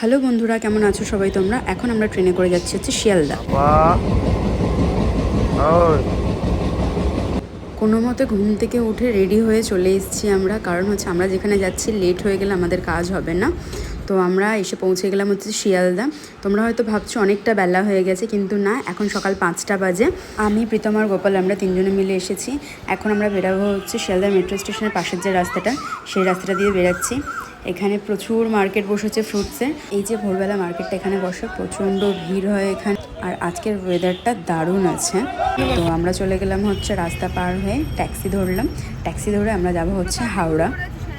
Hello বন্ধুরা, কেমন আছো সবাই তোমরা? এখন আমরা ট্রেনে করে যাচ্ছি হচ্ছে শিয়ালদা। কোনো মতে ঘুম থেকে উঠে রেডি হয়ে চলে এসেছি আমরা, কারণ হচ্ছে আমরা যেখানে যাচ্ছি লেট হয়ে গেলে আমাদের কাজ হবে না। তো আমরা এসে পৌঁছে গেলাম হচ্ছে শিয়ালদা। তোমরা হয়তো ভাবছ অনেকটা বেলা হয়ে গেছে, কিন্তু না, এখন সকাল পাঁচটা বাজে। আমি, প্রীতম আর গোপাল, আমরা তিনজনে মিলে এসেছি। এখন আমরা বেরাবো হচ্ছে শিয়ালদা মেট্রো স্টেশনের পাশের যে রাস্তাটা, সেই রাস্তাটা দিয়ে বেরাচ্ছি। এখানে প্রচুর মার্কেট বসেছে ফ্রুটসের এই যে ভোরবেলা মার্কেটটা এখানে বসে, প্রচণ্ড ভিড় হয় এখানে। আর আজকের ওয়েদারটা দারুণ আছে। তো আমরা চলে গেলাম হচ্ছে রাস্তা পার হয়ে ট্যাক্সি ধরলাম। ট্যাক্সি ধরে আমরা যাব হচ্ছে হাওড়া।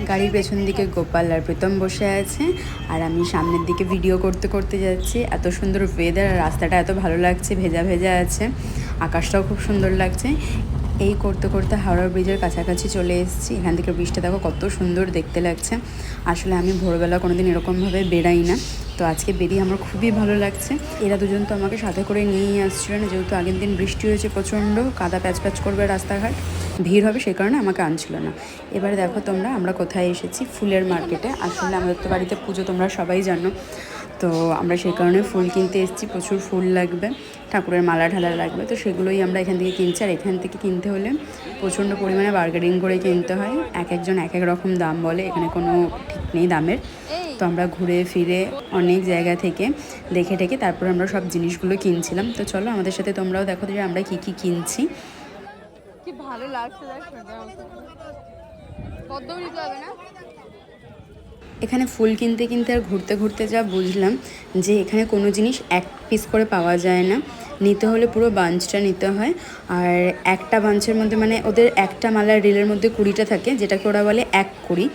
গাড়ির পেছন দিকে গোপাল আর প্রীতম বসে আছে। আর আমি সামনের দিকে ভিডিও করতে করতে যাচ্ছি। এত সুন্দর ওয়েদার আর রাস্তাটা এত ভালো লাগছে, ভেজা ভেজা আছে। আকাশটাও খুব সুন্দর লাগছে। এই করতে করতে হাওড়া ব্রিজের কাছাকাছি চলে এসেছি। এখান থেকে ব্রিজটা দেখো কত সুন্দর দেখতে লাগছে। আসলে আমি ভোরবেলা কোনোদিন এরকমভাবে বেড়াই না। তো আজকে বেরিয়ে আমার খুবই ভালো লাগছে। এরা দুজন তো আমাকে সাথে করে নিয়েই আসছিল না, যেহেতু আগের দিন বৃষ্টি হয়েছে প্রচণ্ড, কাদা প্যাচ প্যাচ করবে রাস্তাঘাট, ভিড় হবে সেই কারণে আমাকে আনছিল না। এবারে দেখো তোমরা, আমরা কোথায় এসেছি? ফুলের মার্কেটে আসলে আমাদের তো বাড়িতে পুজো তোমরা সবাই জানো। তো আমরা সেই কারণে ফুল কিনতে এসেছি, প্রচুর ফুল লাগবে, ঠাকুরের মালা ঢালা লাগবে, তো সেগুলোই আমরা এখান থেকে কিনছি। আর এখান থেকে কিনতে হলে প্রচণ্ড পরিমাণে বার্গেনিং করে কিনতে হয়। এক একজন এক এক রকম দাম বলে, এখানে কোনো ঠিক নেই দামের। তো আমরা ঘুরে ফিরে অনেক জায়গা থেকে দেখে টেকে তারপর আমরা সব জিনিসগুলো কিনছিলাম। তো চলো আমাদের সাথে তোমরাও দেখো যে আমরা কি কি কিনছি। কি ভালো লাগছে হবে না? এখানে ফুল কিনতে কিনতে আর ঘুরতে ঘুরতে যা বুঝলাম যে এখানে কোনো জিনিস এক পিস করে পাওয়া যায় না। নিতে হলে পুরো বাঞ্চটা নিতে হয়। আর একটা বাঞ্চের মধ্যে মানে ওদের একটা মালার রিলের মধ্যে কুড়িটা থাকে যেটাকে ওরা বলে এক কুড়ি।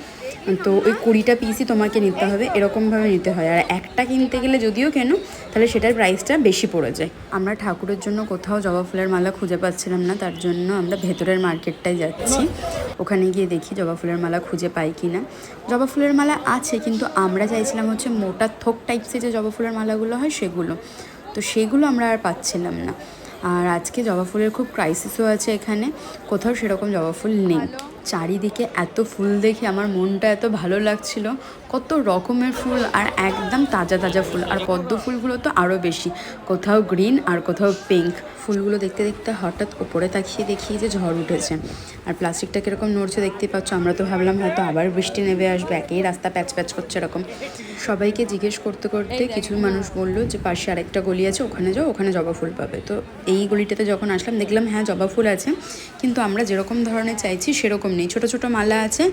তো ওই কুড়িটা পিসই তোমাকে নিতে হবে, এরকমভাবে নিতে হয়। আর একটা কিনতে গেলে যদিও কেন, তাহলে সেটার প্রাইসটা বেশি পড়ে যায়। আমরা ঠাকুরের জন্য কোথাও জবা ফুলের মালা খুঁজে পাচ্ছিলাম না, তার জন্য আমরা ভেতরের মার্কেটটায় যাচ্ছি। ওখানে গিয়ে দেখি জবা ফুলের মালা খুঁজে পাই কি না জবা ফুলের মালা আছে, কিন্তু আমরা চাইছিলাম হচ্ছে মোটা থোক টাইপসের যে জবা ফুলের মালাগুলো হয় সেগুলো। তো সেগুলো আমরা আর পাচ্ছিলাম না। আর আজকে জবা ফুলের খুব ক্রাইসিসও আছে এখানে, কোথাও সেরকম জবা ফুল নেই। চারিদিকে এত ফুল দেখে আমার মনটা এত ভালো লাগছিল। কত রকমের ফুল আর একদম তাজা তাজা ফুল। আর পদ্ম ফুলগুলো তো আরও বেশি। কোথাও গ্রিন আর কোথাও পিঙ্ক। ফুলগুলো দেখতে দেখতে হঠাৎ ওপরে তাকিয়ে দেখি যে ঝড় উঠেছে। আর প্লাস্টিকটা কীরকম নড়ছে দেখতে পাচ্ছ? আমরা তো ভাবলাম হয়তো আবার বৃষ্টি নেমে আসবে, একই রাস্তা প্যাচ প্যাচ করছে এরকম। সবাইকে জিজ্ঞেস করতে করতে কিছু মানুষ বলল যে, পাশে আরেকটা গলি আছে, ওখানে যাও, ওখানে জবা ফুল পাবে। তো এই গলিটাতে যখন আসলাম, দেখলাম হ্যাঁ জবা ফুল আছে। কিন্তু আমরা যেরকম ধরনের চাইছি, সেরকম নেই। ছোট ছোট মালা আছে,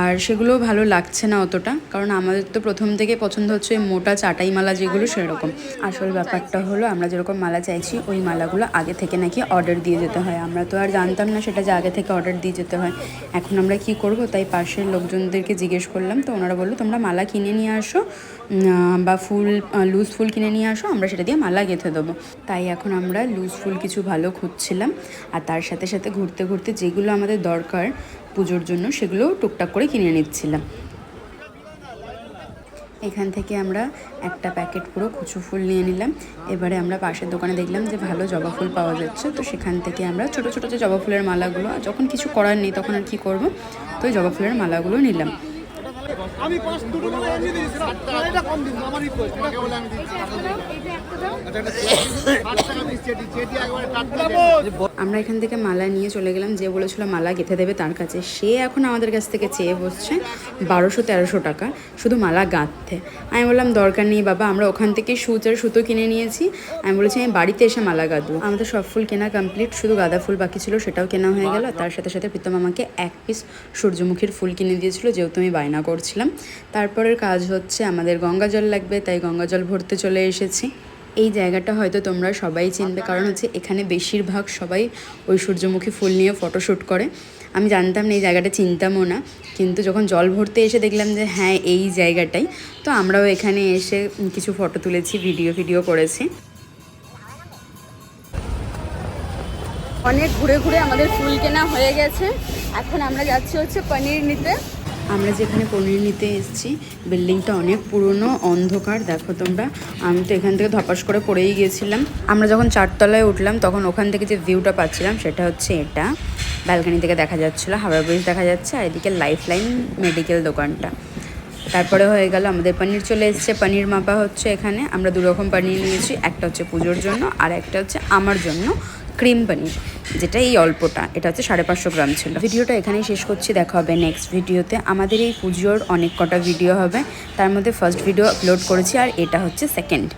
আর সেগুলো ভালো লাগছে না অতটা। কারণ আমাদের তো প্রথম থেকে পছন্দ হচ্ছে মোটা চাটাই মালা যেগুলো সেরকম। আসল ব্যাপারটা হলো আমরা যেরকম মালা চাইছি, ওই মালাগুলো আগে থেকে নাকি অর্ডার দিয়ে যেতে হয়। আমরা তো আর জানতাম না সেটা যে আগে থেকে অর্ডার দিয়ে যেতে হয়। এখন আমরা কি করব? তাই পাশের লোকজনদেরকে জিজ্ঞেস করলাম, তো ওনারা বলল, তোমরা মালা কিনে নিয়ে আসো বা ফুল লুজ ফুল কিনে নিয়ে আসো, আমরা সেটা দিয়ে মালা গেঁথে দেবো। তাই এখন আমরা লুজ ফুল কিছু ভালো খুঁজছিলাম। আর তার সাথে সাথে ঘুরতে ঘুরতে যেগুলো আমাদের দরকার পুজোর জন্য সেগুলো টুকটাক করে কিনে নিচ্ছিলাম। এখান থেকে আমরা একটা প্যাকেট পুরো কুচু ফুল নিয়ে নিলাম। এবারে আমরা পাশের দোকানে দেখলাম যে ভালো জবা ফুল পাওয়া যাচ্ছে। তো সেখান থেকে আমরা ছোট ছোট যে জবা ফুলের মালাগুলো আর যখন কিছু করার নেই তখন আর কি করব? তো ওই জবা ফুলের মালাগুলো নিলাম। আমি পাঁচ দুটো মালা এমনি এটা কম দিন আমার রিকোয়েস্ট এটা বলে আমি দিচ্ছি। আমরা এখান থেকে মালা নিয়ে চলে গেলাম। যে বলেছিল মালা গেঁথে দেবে তার কাছে। সে এখন আমাদের কাছ থেকে চেয়ে বসছে বারোশো তেরোশো টাকা। শুধু মালা গাঁথতে। আমি বললাম, দরকার নেই বাবা, আমরা ওখান থেকে সুচ আর সুতো কিনে নিয়েছি। আমি বলেছি, আমি বাড়িতে এসে মালা গাঁথবো। আমাদের সব ফুল কেনা কমপ্লিট শুধু গাঁদা ফুল বাকি ছিল, সেটাও কেনা হয়ে গেল। তার সাথে সাথে প্রীতম আমাকে এক পিস সূর্যমুখীর ফুল কিনে দিয়েছিল, যেহেতু আমি বায়না করছিলাম। তারপরের কাজ হচ্ছে, আমাদের গঙ্গা জল লাগবে, তাই গঙ্গা জল ভরতে চলে এসেছি। এই জায়গাটা হয়তো তোমরা সবাই চিনবে। কারণ হচ্ছে এখানে বেশিরভাগ সবাই ওই সূর্যমুখী ফুল নিয়ে ফটোশ্যুট করে। আমি জানতাম না এই জায়গাটা, চিনতামও না। কিন্তু যখন জল ভরতে এসে দেখলাম যে হ্যাঁ এই জায়গাটাই। তো আমরাও এখানে এসে কিছু ফটো তুলেছি ভিডিও ভিডিও করেছি। অনেক ঘুরে ঘুরে আমাদের ফুল কেনা হয়ে গেছে। এখন আমরা যাচ্ছি হচ্ছে পনির নিতে। আমরা যেখানে পনির নিতে এসেছি, বিল্ডিংটা অনেক পুরনো, অন্ধকার। দেখো তোমরা, আমি তো এখান থেকে ধপাস করে পড়েই গেছিলাম। আমরা যখন চারতলায় উঠলাম, তখন ওখান থেকে যে ভিউটা পাচ্ছিলাম, সেটা হচ্ছে এটা। ব্যালকানি থেকে দেখা যাচ্ছিল, হাওড়া ব্রিজ দেখা যাচ্ছে, আর এদিকে লাইফ লাইন মেডিকেল দোকানটা। তারপরে হয়ে গেল, আমাদের পনির চলে এসেছে, পনির মাপা হচ্ছে এখানে। আমরা দু রকম পনির নিয়েছি, একটা হচ্ছে পুজোর জন্য, আর একটা হচ্ছে আমার জন্য। ক্রিম পানির যেটা এই অল্পটা, এটা হচ্ছে সাড়ে পাঁচশো গ্রাম ছিল। ভিডিওটা এখানেই শেষ করছি, দেখা হবে নেক্সট ভিডিওতে। আমাদের এই পুজোর অনেক কটা ভিডিও হবে, তার মধ্যে ফার্স্ট ভিডিও আপলোড করেছি, আর এটা হচ্ছে সেকেন্ড